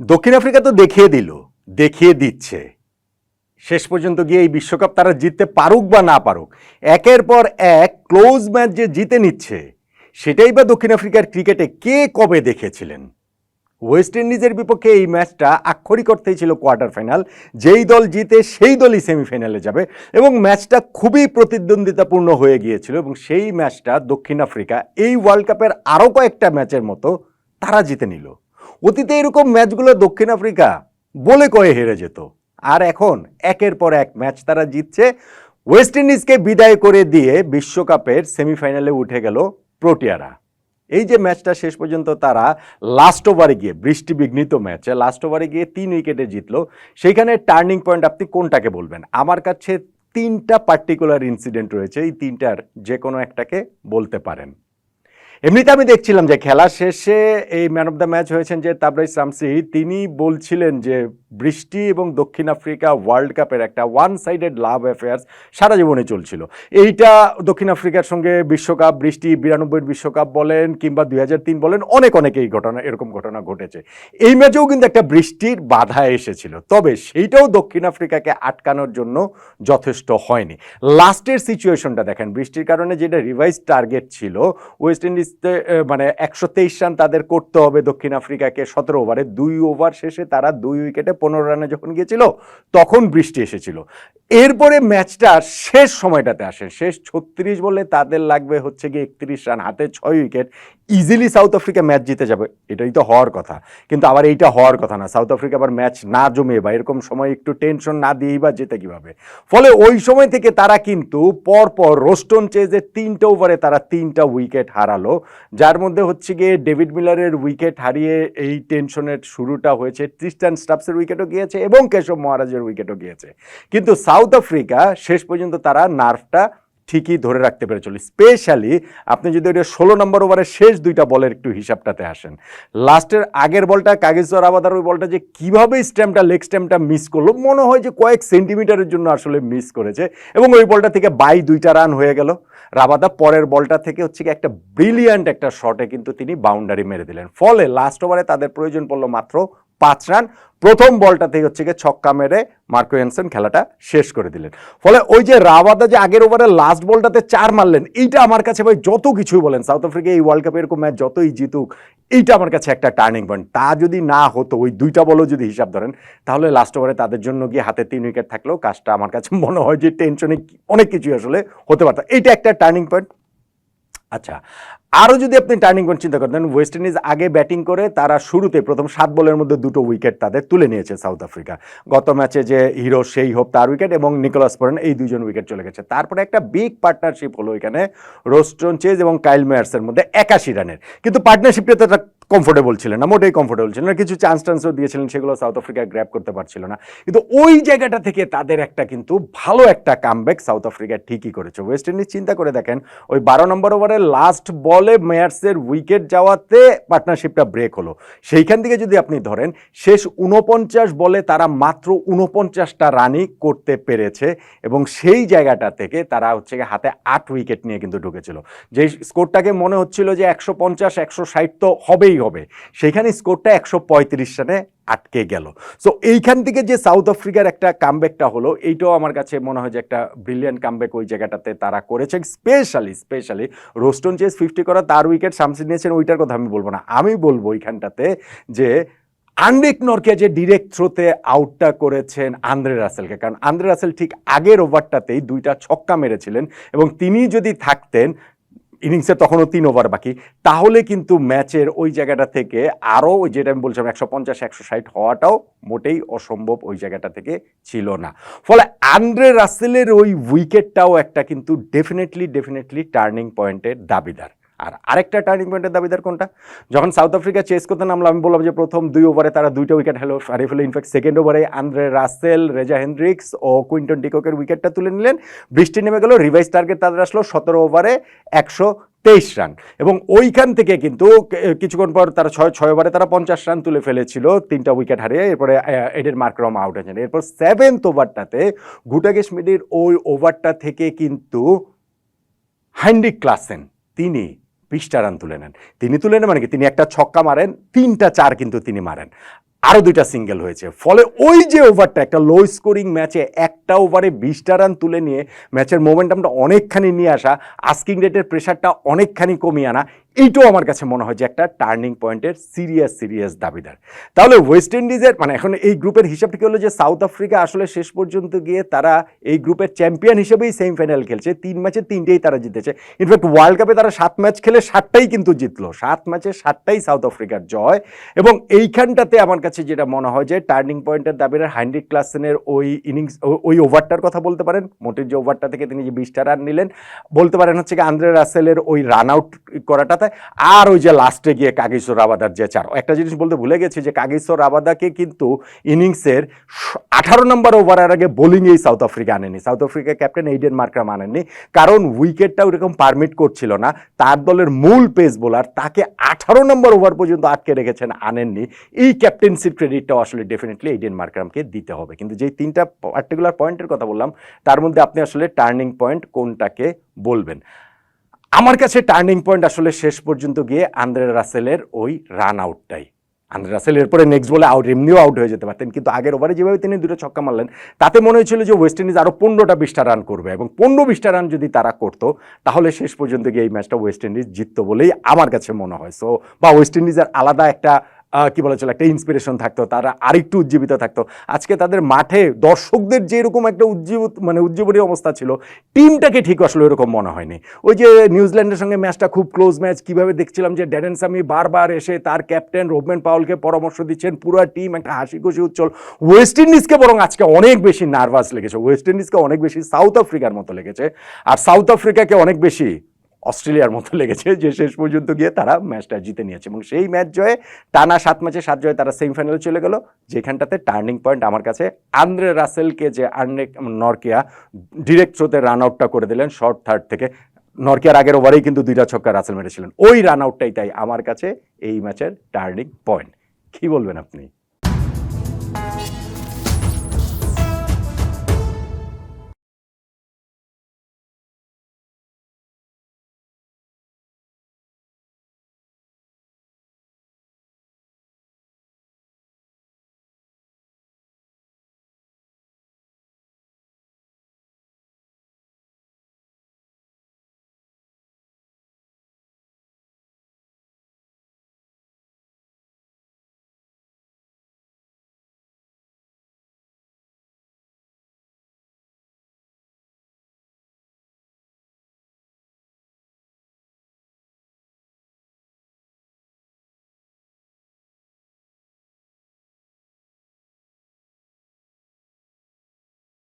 দক্ষিণ আফ্রিকা তো দেখিয়ে দিল, দেখিয়ে দিচ্ছে। শেষ পর্যন্ত গিয়ে এই বিশ্বকাপ তারা জিততে পারুক বা না পারুক, একের পর এক ক্লোজ ম্যাচ যে জিতে নিচ্ছে, সেটাই বা দক্ষিণ আফ্রিকার ক্রিকেটে কে কবে দেখেছিলেন? ওয়েস্ট ইন্ডিজের বিপক্ষে এই ম্যাচটা আক্ষরিক অর্থেই ছিল কোয়ার্টার ফাইনাল, যেই দল জিতে সেই দলই সেমিফাইনালে যাবে এবং ম্যাচটা খুবই প্রতিদ্বন্দ্বিতাপূর্ণ হয়ে গিয়েছিল এবং সেই ম্যাচটা দক্ষিণ আফ্রিকা এই ওয়ার্ল্ড কাপের আরও কয়েকটা ম্যাচের মতো তারা জিতে নিল। অতীতে এরকম ম্যাচগুলো দক্ষিণ আফ্রিকা বলে কয়ে হেরে যেত। আর এখন একের পর এক ম্যাচ তারা জিতছে। ওয়েস্ট ইন্ডিজকে বিদায় করে দিয়ে বিশ্বকাপের সেমিফাইনালে উঠে গেল প্রোটিয়ারা। এই যে ম্যাচটা শেষ পর্যন্ত তারা লাস্ট ওভারে গিয়ে বৃষ্টি বিঘ্নিত ম্যাচে লাস্ট ওভারে গিয়ে তিন উইকেটে জিতলো। সেইখানে টার্নিং পয়েন্ট আপনি কোনটাকে বলবেন? আমার কাছে তিনটা পার্টিকুলার ইনসিডেন্ট রয়েছে। এই তিনটার যে কোনো একটাকে বলতে পারেন। এমনিতে আমি দেখছিলাম যে খেলা শেষে এই ম্যান অফ দ্য ম্যাচ হয়েছেন যে তাবরাই সামসি, তিনি বলছিলেন যে বৃষ্টি এবং দক্ষিণ আফ্রিকা ওয়ার্ল্ড কাপের একটা ওয়ান সাইডেড লাভ অ্যাফেয়ার্স সারা জীবনে চলছিল। এইটা দক্ষিণ আফ্রিকার সঙ্গে বিশ্বকাপ, বৃষ্টি, বিরানব্বইয়ের বিশ্বকাপ বলেন কিংবা দুই তিন বলেন, অনেক অনেক এই ঘটনা, এরকম ঘটনা ঘটেছে। এই ম্যাচেও কিন্তু একটা বৃষ্টির বাধা এসেছিল। তবে সেইটাও দক্ষিণ আফ্রিকাকে আটকানোর জন্য যথেষ্ট হয়নি। লাস্টের সিচুয়েশনটা দেখেন, বৃষ্টির কারণে যেটা রিভাইজ টার্গেট ছিল ওয়েস্ট ইন্ডিজতে আহ, মানে একশো তেইশ রান তাদের করতে হবে দক্ষিণ আফ্রিকাকে। সতেরো ওভারে দুই ওভার শেষে তারা দুই উইকেটে পনেরো রানে যখন গিয়েছিল তখন বৃষ্টি এসেছিল। এরপরে ম্যাচটা শেষ সময়টাতে আসেন। শেষ ছত্রিশ বলে তাদের লাগবে হচ্ছে গিয়ে একত্রিশ রান হাতে ছয় wicket. Easily South Africa match জিতে যাবে। এটাই তো হওয়ার কথা। কিন্তু আবার এইটা হওয়ার কথা না। সাউথ আফ্রিকা আবার ম্যাচ না জমে বা এরকম সময় একটু টেনশন না দিয়েই বা যেতে কীভাবে? ফলে ওই সময় থেকে তারা কিন্তু পরপর রোস্টন চেজের তিনটা ওভারে তারা তিনটা উইকেট হারালো। যার মধ্যে হচ্ছে গিয়ে ডেভিড মিলারের উইকেট হারিয়ে এই টেনশনের শুরুটা হয়েছে। ট্রিস্টান স্টাফসের উইকেটও গিয়েছে এবং কেশব মহারাজের উইকেটও গিয়েছে। কিন্তু সাউথ আফ্রিকা শেষ পর্যন্ত তারা নার্ভটা ঠিকই ধরে রাখতে পেরেছিল স্পেশালি আপনি যদি ওইটা ষোলো নম্বর ওভারের শেষ দুইটা বলের একটু হিসাবটাতে আসেন। লাস্টের আগের বলটা কাগেশ্বর আবাদার ওই বলটা যে কীভাবে স্ট্যাম্পটা লেগ স্ট্যাম্পটা মিস করল, মনে হয় যে কয়েক সেন্টিমিটারের জন্য আসলে মিস করেছে। এবং ওই বলটা থেকে বাই দুইটা রান হয়ে গেল। রাবাদা পরের বলটা থেকে হচ্ছে কি একটা ব্রিলিয়ান্ট একটা শটে কিন্তু তিনি বাউন্ডারি মেরে দিলেন। ফলে লাস্ট ওভারে তাদের প্রয়োজন পড়ল মাত্র পাঁচ রান। প্রথম বলটা থেকে হচ্ছে গিয়ে ছক্কা মেরে মার্কো ইয়ানসেন খেলাটা শেষ করে দিলেন। ফলে ওই যে রাবাদা যে আগের ওভারে লাস্ট বলটাতে চার মারলেন, এইটা আমার কাছে ভাই যত কিছুই বলেন সাউথ আফ্রিকা এই ওয়ার্ল্ড কাপে এরকম ম্যাচ যতই জিতুক, এইটা আমার কাছে একটা টার্নিং পয়েন্ট তা যদি না হতো, ওই দুইটা বলও যদি হিসাব ধরেন, তাহলে লাস্ট ওভারে তাদের জন্য গিয়ে হাতে তিন উইকেট থাকলেও কাজটা আমার কাছে মনে হয় যে টেনশনে অনেক কিছুই আসলে হতে পারত। এইটা একটা টার্নিং পয়েন্ট আচ্ছা আরও যদি আপনি টার্নিং পয়েন্ট চিন্তা করতেন ওয়েস্ট ইন্ডিজ আগে ব্যাটিং করে তারা শুরুতে প্রথম সাত বলের মধ্যে দুটো উইকেট তাদের তুলে নিয়েছে সাউথ আফ্রিকা গত ম্যাচে যে হিরো সেই হোপ তার উইকেট এবং নিকোলাস পরেন এই দুজন উইকেট চলে গেছে। তারপরে একটা বিগ পার্টনারশিপ হলো এখানে রোস্টন চেজ এবং কাইল মেয়ার্সের মধ্যে একাশি রানের। কিন্তু পার্টনারশিপটা তো কমফোর্টেবল ছিলেন না, মোটেই কমফোর্টেবল ছিলেন না, কিছু চান্স টান্সও দিয়েছিলেন, সেগুলো সাউথ আফ্রিকা গ্র্যাব করতে পারছিল না। কিন্তু ওই জায়গাটা থেকে তাদের একটা কিন্তু ভালো একটা কামব্যাক সাউথ আফ্রিকা ঠিকই করেছে। ওয়েস্ট ইন্ডিজ চিন্তা করে দেখেন, ওই বারো নম্বর ওভারের লাস্ট বলে মেয়ার্সের উইকেট যাওয়াতে পার্টনারশিপটা ব্রেক হলো। সেইখান থেকে যদি আপনি ধরেন, শেষ উনপঞ্চাশ বলে তারা মাত্র উনপঞ্চাশটা রানই করতে পেরেছে এবং সেই জায়গাটা থেকে তারা হচ্ছে হাতে আট উইকেট নিয়ে কিন্তু ঢুকেছিল। যেই স্কোরটাকে মনে হচ্ছিল যে একশো পঞ্চাশ, একশো ষাট তো হবেই হবে। সেইখানে স্কোরটা একশো পঁয়ত্রিশ রানে আটকে গেল। সো এইখান থেকে যে সাউথ আফ্রিকার একটা কামব্যাকটা হলো, এইটাও আমার কাছে মনে হয় যে একটা ব্রিলিয়ান্ট কামব্যাক ওই জায়গাটাতে তারা করেছে specially specially Roston Chase fifty করা, তার উইকেট সামসি নিয়েছেন, ওইটার কথা আমি বলব না। আমি বলব ওইখানটাতে যে আন্ডিক নরকে যে ডিরেক্ট থ্রোতে আউটটা করেছেন আন্দ্রে রাসেলকে কারণ আন্দ্রে রাসেল ঠিক আগের ওভারটাতেই দুইটা ছক্কা মেরেছিলেন এবং তিনি যদি থাকতেন ইনিংসে তখনও তিন ওভার বাকি। তাহলে কিন্তু ম্যাচের ওই জায়গাটা থেকে আরও ওই যেটা আমি বলছিলাম একশো পঞ্চাশ, একশো ষাট হওয়াটাও মোটেই অসম্ভব ওই জায়গাটা থেকে ছিল না। ফলে আন্দ্রে রাসেলের ওই উইকেটটাও একটা কিন্তু ডেফিনেটলি ডেফিনেটলি টার্নিং পয়েন্টের দাবিদার। আর আরেকটা টার্নিং পয়েন্টের দাবিদার কোনটা? যখন সাউথ আফ্রিকা চেস করতে নামলো, আমি বললাম যে প্রথম দুই ওভারে তারা দুইটা উইকেট হলো, হারিয়ে ফেলে ইনফ্যাক্ট সেকেন্ড ওভারে আন্দ্রে রাসেল রেজা হেনড্রিক্স ও কুইন্টন ডিককের উইকেটটা তুলে নিলেন। বৃষ্টি নেমে গেল রিভাইস টার্গেট তাদের আসলো সতেরো ওভারে একশো তেইশ রান এবং ওইখান থেকে কিন্তু কিছুক্ষণ পর তারা ছয় ছয় ওভারে তারা পঞ্চাশ রান তুলে ফেলেছিল, তিনটা উইকেট হারিয়ে। এরপরে এডেন মার্ক্রম আউট হয়েছেন এরপর সেভেন্থ ওভারটাতে গুটাগেশ মিডির ওই ওভারটা থেকে কিন্তু হ্যান্ডিক ক্লাসেন তিনি বিশটা রান তুলে নেন। তিনি তুলে নেন মানে কি? তিনি একটা ছক্কা মারেন, তিনটা চার কিন্তু তিনি মারেন। আরও দুইটা সিঙ্গেল হয়েছে। ফলে ওই যে ওভারটা, একটা লো স্কোরিং ম্যাচে একটা ওভারে বিশটা রান তুলে নিয়ে ম্যাচের মোমেন্টামটা অনেকখানি নিয়ে আসা আস্কিং রেটের প্রেশারটা অনেকখানি কমিয়ে আনা এইটাও আমার কাছে মনে হয় যে একটা টার্নিং পয়েন্টের সিরিয়াস সিরিয়াস দাবিদার। তাহলে ওয়েস্ট ইন্ডিজের মানে এখন এই গ্রুপের হিসাবটা হলো যে সাউথ আফ্রিকা আসলে শেষ পর্যন্ত গিয়ে তারা এই গ্রুপের চ্যাম্পিয়ন হিসেবেই সেমিফাইনাল খেলছে। তিন ম্যাচে তিনটেই তারা জিতেছে। ইনফ্যাক্ট ওয়ার্ল্ড কাপে তারা সাত ম্যাচ খেলে সাতটাই কিন্তু জিতলো। সাত ম্যাচে সাতটাই সাউথ আফ্রিকার জয়। এবং এইখানটাতে আমার কাছে যেটা মনে হয় যে টার্নিং পয়েন্টের দাবিদার হাইন্ড্রিক ক্লাসেনের ওই ইনিংস ওই ওভারটার কথা বলতে পারেন। মোটের যে ওভারটা থেকে তিনি যে বিশটা রান নিলেন, বলতে পারেন হচ্ছে কি আন্দ্রে রাসেলের ওই রান আউট করাটাতে আর ওই যে লাস্টে গিয়ে কাগিসোর রাবাদার যে চার। একটা জিনিস বলতে ভুলে গেছি যে কাগিসোর রাবাদাকে কিন্তু ইনিংসের আঠারো নম্বর ওভারের আগে বোলিংয়েই সাউথ আফ্রিকা আনেনি। South Africa captain Aiden Markram আনেননি। কারণ উইকেটটা ওরকম পারমিট করছিল না। তার দলের মূল পেস বোলার তাকে আঠারো নম্বর ওভার পর্যন্ত আটকে রেখেছেন, আনেননি। এই ক্যাপ্টেন্সির ক্রেডিটটাও আসলে ডেফিনেটলি এইডেন মার্করামকে দিতে হবে। কিন্তু যেই তিনটা পার্টিকুলার পয়েন্টের কথা বললাম, তার মধ্যে আপনি আসলে টার্নিং পয়েন্ট কোনটাকে বলবেন? আমার কাছে টার্নিং পয়েন্ট আসলে শেষ পর্যন্ত গিয়ে আন্দ্রে রাসেলের ওই রান আউটটাই আন্দ্রে রাসেল এরপরে নেক্সট বলে আউট এমনিও আউট হয়ে যেতে পারতেন, কিন্তু আগের ওভারে যেভাবে তিনি দুটো ছক্কা মারলেন, তাতে মনে হয়েছিল যে ওয়েস্ট ইন্ডিজ আরও পনেরোটা বিশটা রান করবে এবং পনেরো বিশটা রান যদি তারা করতো, তাহলে শেষ পর্যন্ত গিয়ে এই ম্যাচটা ওয়েস্ট ইন্ডিজ জিততো বলেই আমার কাছে মনে হয়। সো বা ওয়েস্ট ইন্ডিজের আলাদা একটা কি বলা চলে, একটা ইন্সপিরেশন থাকতো, তারা আরেকটু উজ্জীবিত থাকতো। আজকে তাদের মাঠে দর্শকদের যেরকম একটা উজ্জীবিত মানে উজ্জীবনী অবস্থা ছিল, টিমটাকে ঠিক আসলে এরকম মনে হয়নি। ওই যে নিউজিল্যান্ডের সঙ্গে ম্যাচটা খুব ক্লোজ ম্যাচ কীভাবে দেখছিলাম যে ড্যারেন সামি বারবার এসে তার ক্যাপ্টেন রোবমেন পাউলকে পরামর্শ দিচ্ছেন, পুরো টিম একটা হাসি খুশি উচ্ছল ওয়েস্ট ইন্ডিজকে বরং আজকে অনেক বেশি নার্ভাস লেগেছে। ওয়েস্ট ইন্ডিজকে অনেক বেশি সাউথ আফ্রিকার মতো লেগেছে। আর সাউথ আফ্রিকাকে অনেক বেশি অস্ট্রেলিয়ার মতো লেগেছে যে শেষ পর্যন্ত গিয়ে তারা ম্যাচটা জিতে নিয়েছে। এবং সেই ম্যাচ জয়ে টানা সাত ম্যাচে সাত জয়ে তারা সেমিফাইনালে চলে গেল, যেখানটাতে টার্নিং পয়েন্ট আমার কাছে আন্দ্রে রাসেলকে যে আর্নে নরকিয়া ডিরেক্ট থ্রোতে রান আউটটা করে দিলেন শর্ট থার্ড থেকে। নরকিয়ার আগের ওভারেই কিন্তু দুইটা ছক্কা রাসেল মেরেছিলেন। ওই রান আউটটাই তাই আমার কাছে এই ম্যাচের টার্নিং পয়েন্ট। কি বলবেন আপনি?